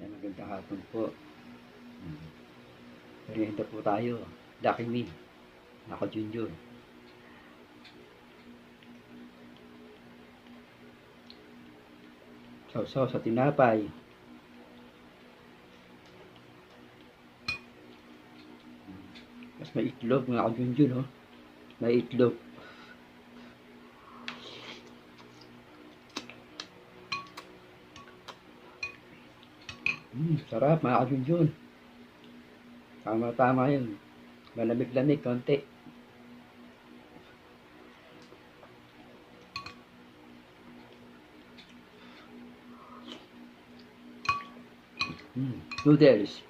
Yan, magandang hapon po. Hmm. Merienda po tayo. Lucky me. Ako Junjun. Sausaw sa tinapay. Mas may itlog mga ka-Junjun, oh. May itlog. Mm, sarap mga ka-Junjun. Tama-tama yun. Malamig-lamig konti. Mm, noodles.